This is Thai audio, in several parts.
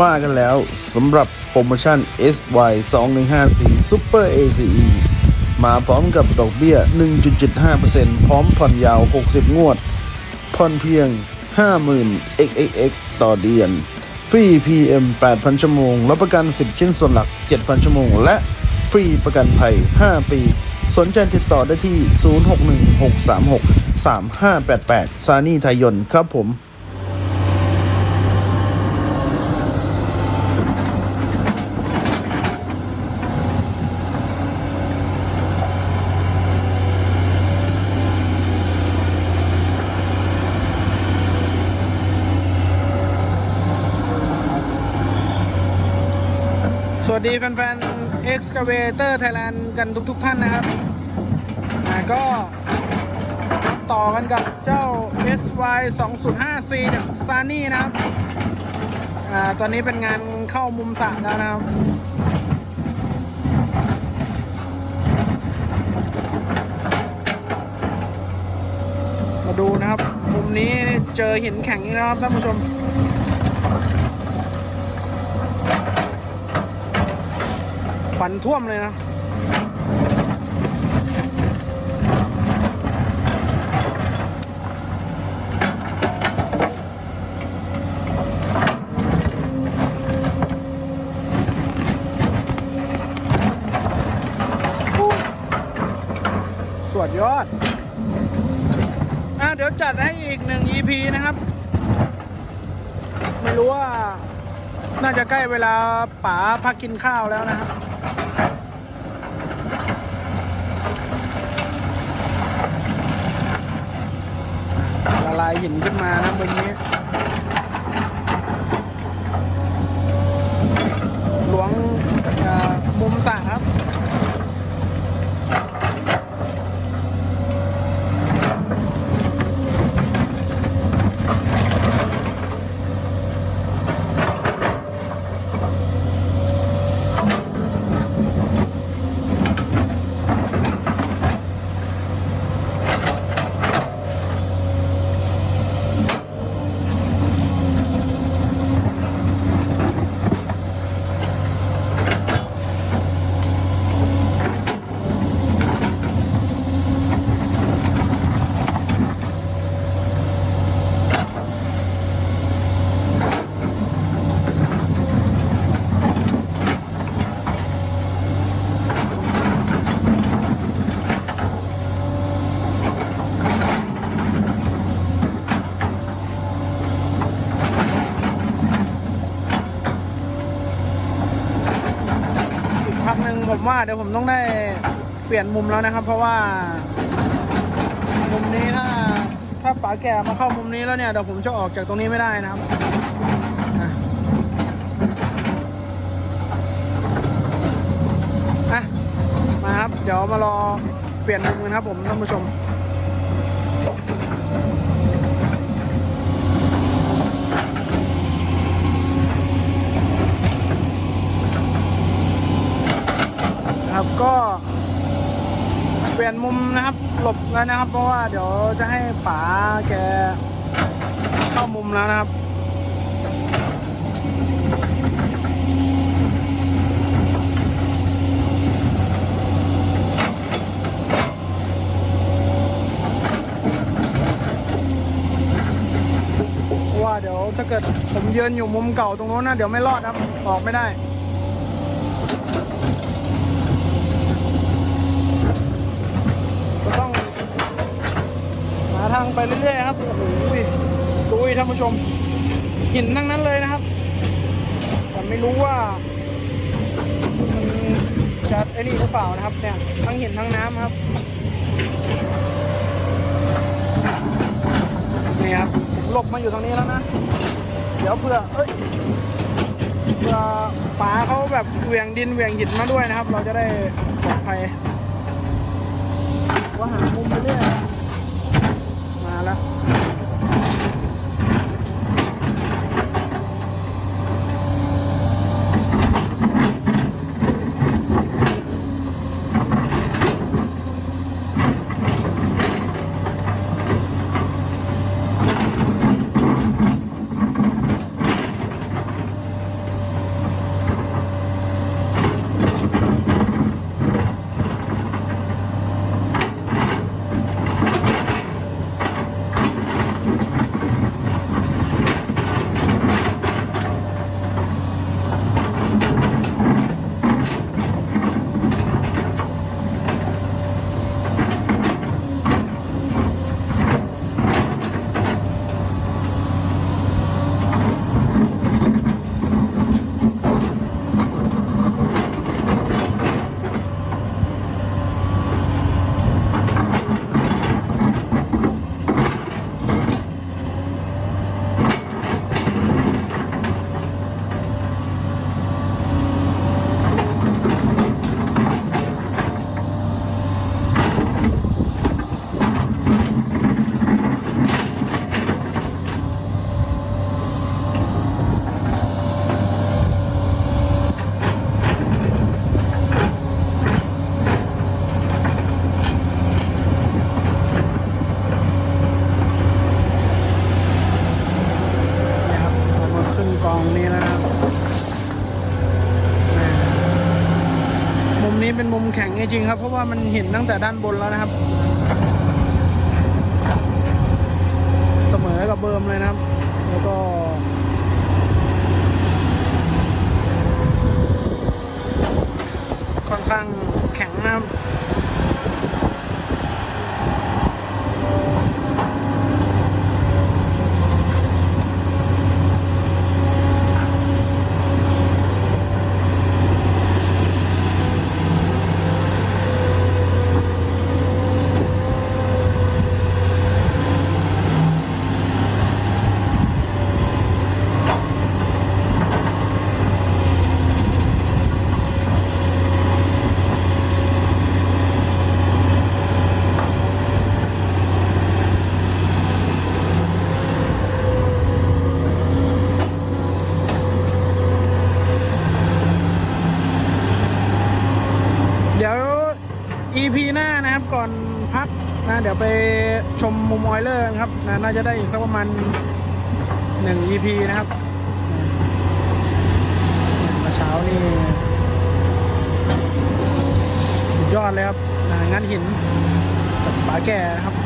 มากันแล้วสำหรับโปรโมชั่น SY 2154 Super ACE มาพร้อมกับดอกเบี้ย 1.75%พร้อมผ่อนยาว 60 งวด ผ่อนเพียง 50,000 xxx ต่อเดือน ฟรี PM 8,000 ชั่วโมง รับประกัน 10 ชิ้นส่วนหลัก 7,000 ชั่วโมง และฟรีประกันภัย 5 ปี สนใจติดต่อได้ที่ 0616363588 ซานี่ไทยยนครับผม วัสดีแฟนๆ Excavator Thailand กันทุกๆทท่านนะครับอ่าก็ต่อกันกับเจ้า SY 205C จาก Sunny นะครับอ่าตอนนี้เป็นงานเข้ามุมสระแล้วนะครับมาดูนะครับ มุมนี้เจอหินแข็งอีกแล้วครับท่านผู้ชม วันท่วมเลยนะสวดยอดอะเดี๋ยวจัดให้อีกหนึ่ง EP นะครับ ไม่รู้ว่า น่าจะใกล้เวลาป๋าพักกินข้าวแล้วนะครับละลายหินขึ้นมานะบนนี้ หลวงมุมสระครับ ว่าเดี๋ยวผมต้องได้เปลี่ยนมุมแล้วนะครับ เพราะว่า มุมนี้ถ้าถ้าป๋าแก่มาเข้ามุมนี้แล้วเนี่ยเดี๋ยวผมจะออกจากตรงนี้ไม่ได้นะครับอะมาครับ เดี๋ยวมารอเปลี่ยนมุมกันครับผมท่านผู้ชม ก็เปลี่ยนมุมนะครับ หลบแล้วนะครับ เพราะว่าเดี๋ยวจะให้ป๋าแกเข้ามุมแล้วนะครับว่าเดี๋ยวถ้าเกิดผมยืนอยู่มุมเก่าตรงโน้นนะ เดี๋ยวไม่รอดครับ ออกไม่ได้ ก็ต้องหา ทางไปเรื่อยๆครับโอ้โหดูดิท่านผู้ชมหินทั้งนั้นเลยนะครับ แต่ไม่รู้ว่ามันจะไอ้นี่หรือเปล่านะครับเนี่ยทั้งหินทั้งน้ำครับนี่ครับผมหลบมาอยู่ตรงนี้แล้วนะเดี๋ยวเผื่อเอ้ยเผื่อฝาเขาแบบเหวี่ยงดินเหวี่ยงหินมาด้วยนะครับ เราจะได้ปลอดภัยว่าหามุมไปเรื่อย มาแล้ว ค ก องนี้นะครับมุมนี้เป็นมุมแข็งจริงๆครับ เพราะว่ามันเห็นตั้งแต่ด้านบนแล้วนะครับ เสมอกับเบิร์มเลยนะครับ แล้วก็ค่อนข้างแข็งนะครับ เดี๋ยว EP หน้านะครับก่ อนพักนะเดี๋ยวไปชมมุมออยเลอร์ครับนะน่าจะได้อีกสักประมาณหนึ่ง EP นะครับมื่อเช้านี่สุดยอดเลยครับนะงานหินกับปาแก่ครับ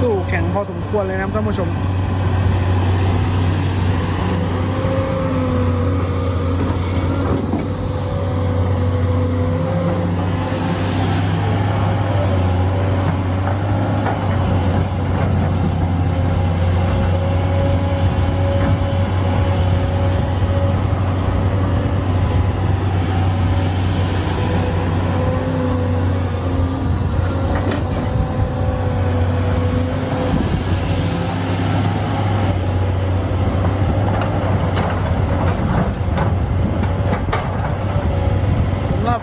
สู้แข็งพอสมควรเลยนะครับ ท่านผู้ชม สำหรับ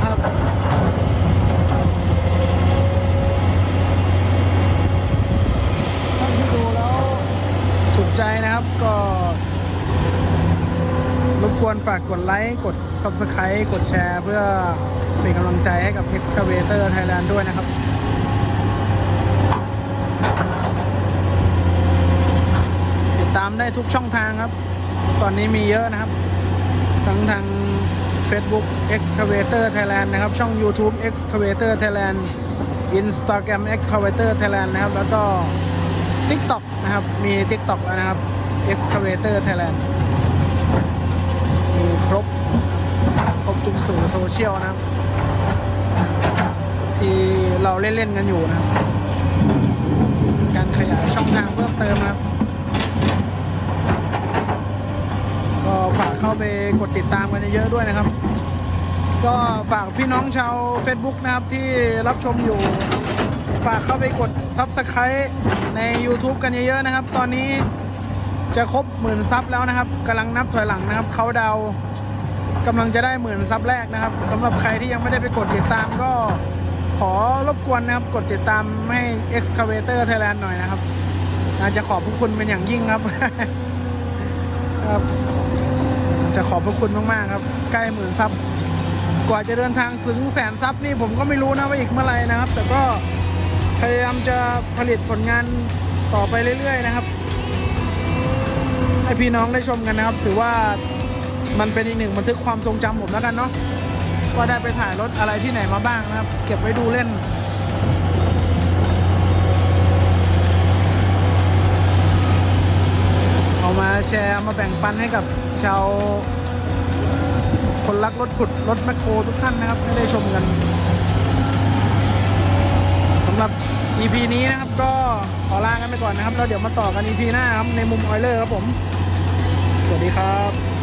ครับท่านที่ดูแล้วถูกใจนะครับก็ รบกวนฝากกดไลค์กด Subscribe กดแชร์ เพื่อเป็นกำลังใจให้กับ Excavator Thailand ด้วยนะครับติดตามได้ทุกช่องทางครับ ตอนนี้มีเยอะนะครับ ทั้งทาง Facebook Excavator Thailand นะครับ ช่อง YouTube Excavator Thailand Instagram Excavator Thailand นะครับ แล้วก็ TikTok นะครับ มี TikTok แล้วนะครับ Excavator Thailand ครบครบทุกสื่อโซเชียลนะครับ ที่เราเล่น ๆ กันอยู่นะครับ การขยายช่องทางเพิ่มเติมนะครับ ก็ฝากเข้าไปกดติดตามกันเยอะๆด้วยนะครับ ก็ฝากพี่น้องชาว Facebook นะครับที่รับชมอยู่ ฝากเข้าไปกด Subscribe ใน YouTube กันเยอะๆนะครับ ตอนนี้จะครบหมื่นซับแล้วนะครับกำลังนับถอยหลังนะครับ เขาดาว กำลังจะได้หมื่นซับแรกนะครับสำหรับใครที่ยังไม่ได้ไปกดติดตามก็ขอรบกวนนะครับ กดติดตามให้ Excavator Thailand หน่อยนะครับอาจจะขอบพระคุณเป็นอย่างยิ่งครับ ครับ จะขอบพระคุณมากๆครับ ใกล้หมื่นซับกว่าจะเดินทางถึงแสนซับนี่ผมก็ไม่รู้นะว่าอีกเมื่อไหร่นะครับ แต่ก็พยายามจะผลิตผลงานต่อไปเรื่อยๆนะครับ ให้พี่น้องได้ชมกันนะครับ ถือว่า มันเป็นอีกหนึ่งบันทึกความทรงจำผมแล้วกันเนาะว่าได้ไปถ่ายรถอะไรที่ไหนมาบ้างนะครับ เก็บไว้ดูเล่นเอามาแชร์มาแบ่งปันให้กับชาว คนรักรถขุดรถแมคโครทุกท่านนะครับ ให้ได้ชมกันสำหรับ EP นี้นะครับก็ขอลากันไปก่อนนะครับ แล้วเดี๋ยวมาต่อกัน EP หน้าครับในมุมออยเลอร์ครับผม สวัสดีครับ